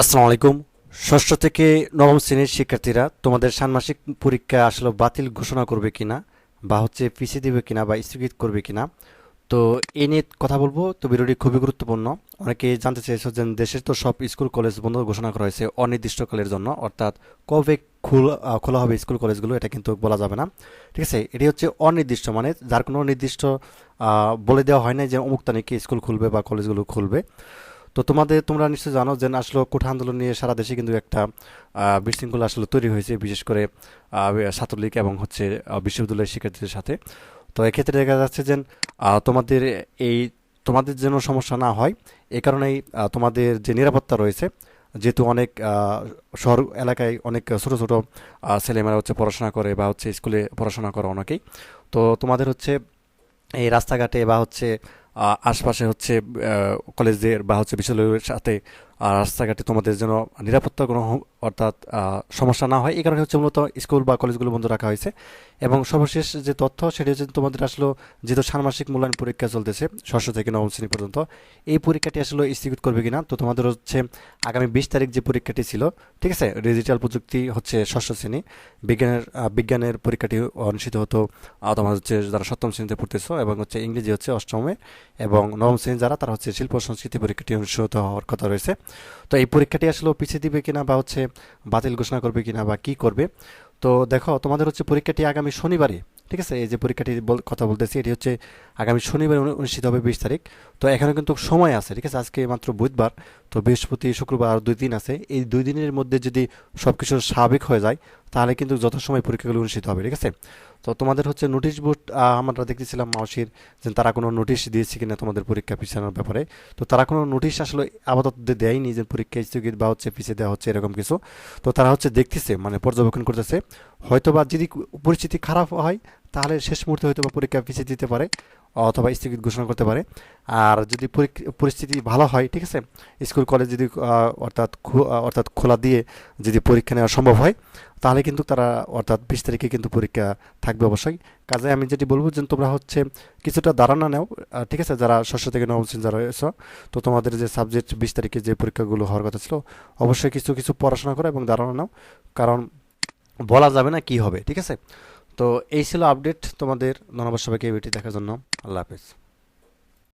আসসালামু আলাইকুম। ষষ্ঠ থেকে নবম শ্রেণির শিক্ষার্থীরা তোমাদের ষান্মাসিক পরীক্ষা আসলে বাতিল ঘোষণা করবে কিনা বা হচ্ছে পিছিয়ে দিবে কিনা বা স্থগিত করবে কিনা, তো এই নিয়ে কথা বলব। তো ভিডিওটি খুবই গুরুত্বপূর্ণ। অনেকে জানতে চেয়েছো যে দেশের তো সব স্কুল কলেজ বন্ধ ঘোষণা করা হয়েছে অনির্দিষ্টকালের জন্য, অর্থাৎ কবে খোলা খোলা হবে স্কুল কলেজগুলো এটা কিন্তু বলা যাবে না। ঠিক আছে, এটি হচ্ছে অনির্দিষ্ট মানে যার কোনো নির্দিষ্ট বলে দেওয়া হয় না যে অমুক স্কুল খুলবে বা কলেজগুলো খুলবে। তো তোমাদের, তোমরা নিশ্চয়ই জানো যে আসলে কোঠা আন্দোলন নিয়ে সারা দেশে কিন্তু একটা বিশৃঙ্খলা আসলে তৈরি হয়েছে, বিশেষ করে ছাত্রলীগ এবং হচ্ছে বিশ্ববিদ্যালয়ের শিক্ষার্থীদের সাথে। তো এক্ষেত্রে দেখা যাচ্ছে যে তোমাদের এই, তোমাদের যেন সমস্যা না হয়, এ কারণেই তোমাদের যে নিরাপত্তা রয়েছে, যেহেতু অনেক শহর এলাকায় অনেক ছোট ছোট ছেলেমেয়েরা হচ্ছে পড়াশোনা করে বা হচ্ছে স্কুলে পড়াশোনা করে অনেকেই। তো তোমাদের হচ্ছে এই রাস্তাঘাটে বা হচ্ছে আশপাশে হচ্ছে কলেজের বা হচ্ছে বিশ্ববিদ্যালয়ের সাথে আহ, রাস্তাঘাটে তোমাদের যেন নিরাপত্তা কোনো অর্থাৎ সমস্যা না হয়। এই কারণে হচ্ছে মূলত স্কুল বা কলেজগুলো বন্ধ রাখা হয়েছে। এবং সর্বশেষ যে তথ্য সেটি হচ্ছে তোমাদের আসলে যেহেতু ষান্মাসিক মূল্যায়ন পরীক্ষা চলতেছে ষষ্ঠ থেকে নবম শ্রেণি পর্যন্ত এই পরীক্ষাটি আসলে স্থগিত করবে কিনা? তো তোমাদের হচ্ছে আগামী বিশ তারিখ যে পরীক্ষাটি ছিল ঠিক আছে? ডিজিটাল প্রযুক্তি হচ্ছে ষষ্ঠ শ্রেণি। বিজ্ঞানের বিজ্ঞানের পরীক্ষাটি অনুষ্ঠিত হতো তোমার হচ্ছে যারা সপ্তম শ্রেণীতে পড়তেছ এবং হচ্ছে ইংরেজি হচ্ছে অষ্টমে এবং নবম শ্রেণি যারা তারা হচ্ছে শিল্প সংস্কৃতি পরীক্ষাটি অনুষ্ঠিত হওয়ার কথা রয়েছে। তো এই পরীক্ষাটি আসলে পিছিয়ে দিবে কিনা বা হচ্ছে বাতিল ঘোষণা করবে কিনা বা কি করবে? তো দেখো, তোমাদের হচ্ছে পরীক্ষাটি আগামী শনিবারে ঠিক আছে? এই যে পরীক্ষাটি কথা বলতেছি, এটি হচ্ছে আগামী শনিবার অনুষ্ঠিত হবে বিশ তারিখ। তো এখানে কিন্তু সময় আছে, ঠিক আছে? আজকে মাত্র বুধবার তো বৃহস্পতি, শুক্রবার আর দুই দিন আছে। এই দুই দিনের মধ্যে যদি সব কিছু স্বাভাবিক হয়ে যায়, তাহলে কিন্তু যথাসময় পরীক্ষাগুলো অনুষ্ঠিত হবে, ঠিক আছে? তো তোমাদের হচ্ছে নোটিশ বোর্ড আমরা দেখতেছিলাম মাওসির যে তারা কোনো নোটিশ দিয়েছে কিনা তোমাদের পরীক্ষা পিছানোর ব্যাপারে। তো তারা কোনো নোটিশ আসলে আপাতত দেয়নি যে পরীক্ষা স্থগিত বা হচ্ছে পিছিয়ে দেওয়া হচ্ছে, এরকম কিছু। তো তারা হচ্ছে দেখতেছে মানে পর্যবেক্ষণ করতেছে। হয়তো বা যদি পরিস্থিতি খারাপ হয় তাহলে শেষ মুহূর্তে হয়তো বা পরীক্ষা পিছিয়ে দিতে পারে, অথবা স্থগিত ঘোষণা করতে পারে। আর যদি পরিস্থিতি ভালো হয়, ঠিক আছে? স্কুল, কলেজ যদি অর্থাৎ অর্থাৎ খোলা দিয়ে যদি পরীক্ষা নেওয়া সম্ভব হয়, তাহলে কিন্তু তারা, অর্থাৎ বিশ তারিখে কিন্তু পরীক্ষা থাকবে অবশ্যই। কাজে আমি যেটি বলব যে, তোমরা হচ্ছে কিছুটা ধারণা নাও ঠিক আছে? যারা ষষ্ঠ থেকে নবম শ্রেণি যারা রয়েছে, তো তোমাদের যে সাবজেক্ট বিশ তারিখে যে পরীক্ষাগুলো হওয়ার কথা ছিল, অবশ্যই কিছু কিছু পড়াশোনা করো এবং ধারণা নাও। কারণ বলা যাবে না কি হবে, ঠিক আছে? তো এই ছিল আপডেট তোমাদের ধন্যবাদ সবাইকে এই ভিডিওটি দেখার জন্য। আল্লাহ হাফেজ।